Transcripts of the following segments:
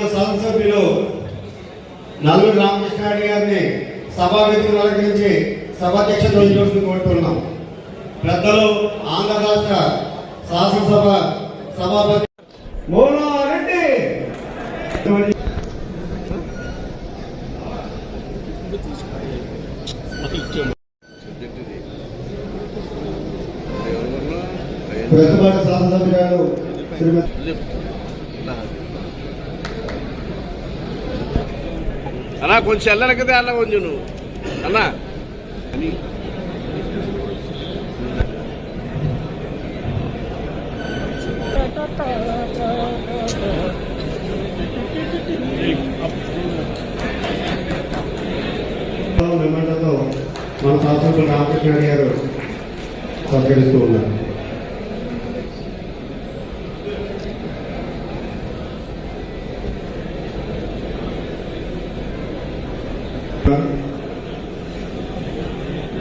శాసనసభ్యులు నలుగురు రామకృష్ణారెడ్డి గారిని సభావేదికను అలంకరించి సభాధ్యక్షత వహించవలసింది కోరుతున్నాం. పెద్దలు ఆంధ్ర రాష్ట్ర శాసనసభ సభాపతి మోనారెడ్డి! ప్రతిపాటి శాసనసభ్యురాలు శ్రీమతి అన్నా కొంచెం వెళ్ళనకదే అన్న కొంచెం నువ్వు. అన్నా. నిమ్మటతో మన శాసనసభ్యులు రామకృష్ణ గారు సత్కరిస్తూ ఉన్నారు.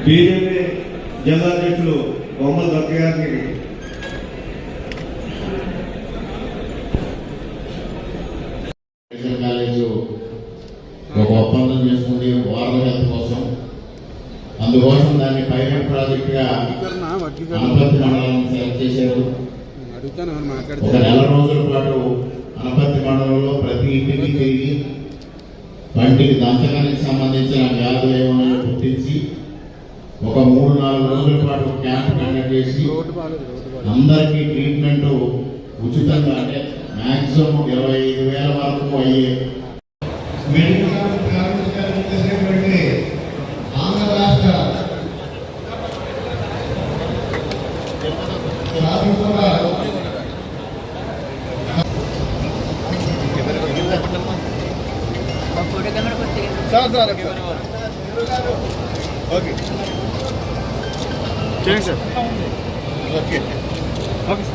బీజేపీ జిల్లా అధ్యక్షులు బొమ్మల దత్త గారికి కాలేజ్ ఒక ఒప్పందం చేసుకుంది వాటర్ హెల్త్ కోసం. అందుకోసం దాన్ని పైలట్ ప్రాజెక్ట్గా అనపర్తి మండలం సెలెక్ట్ చేశారు. ఒక నెల రోజుల పాటు అనపర్తి మండలంలో ప్రతి ఇంటికి తిరిగి పంటికి దంతకానికి అందరికీ ట్రీట్మెంట్ ఉచితంగా అంటే మాక్సిమం ఇరవై ఐదు వేల వరకు అయ్యే. మెడికల్ ఆంధ్ర రాష్ట్ర శాసనసభ ఓకే. చేయండి sir. Okay okay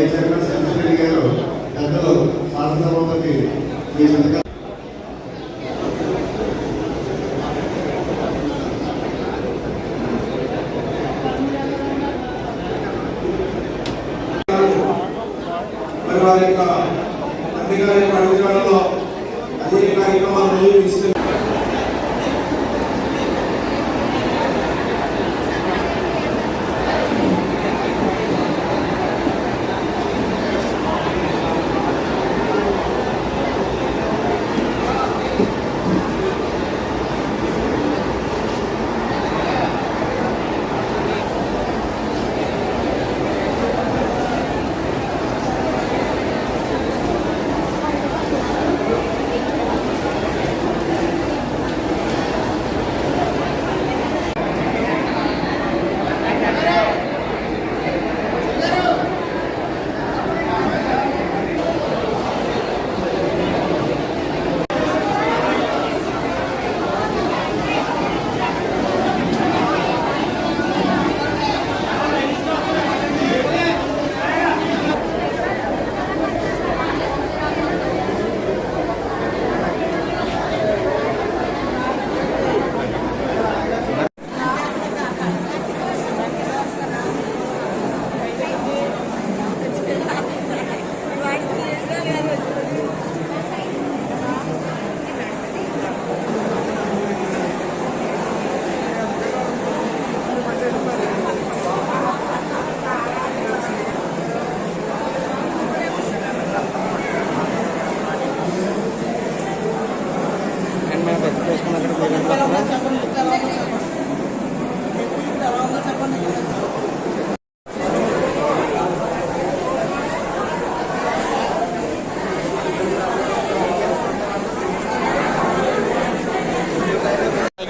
vice chairman Chandrashekar గారు పెద్దలు శాసనసభపతి వారి యొక్క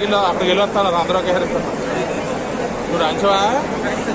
కార్యక్రమాలు రోజు తీసుకెళ్ళి సైకిల్లో అక్కడికి వెళ్ళి వస్తాను అందరూ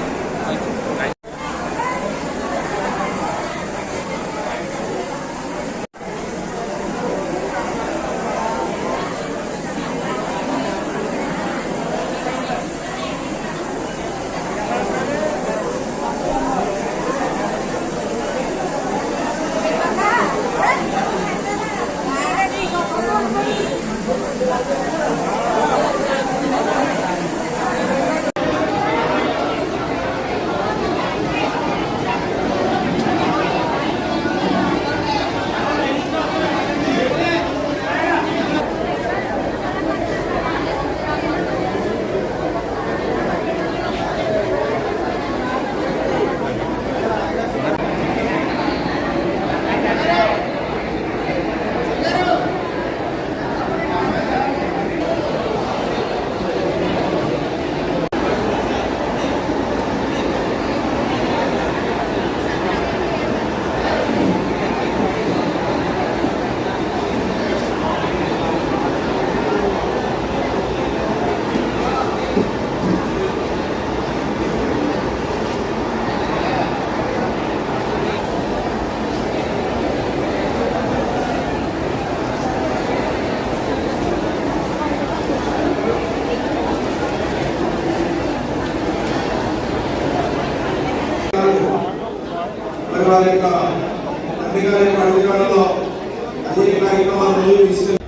మరి వారి యొక్క అధికారి అధికారులతో అనేక కార్యక్రమాలు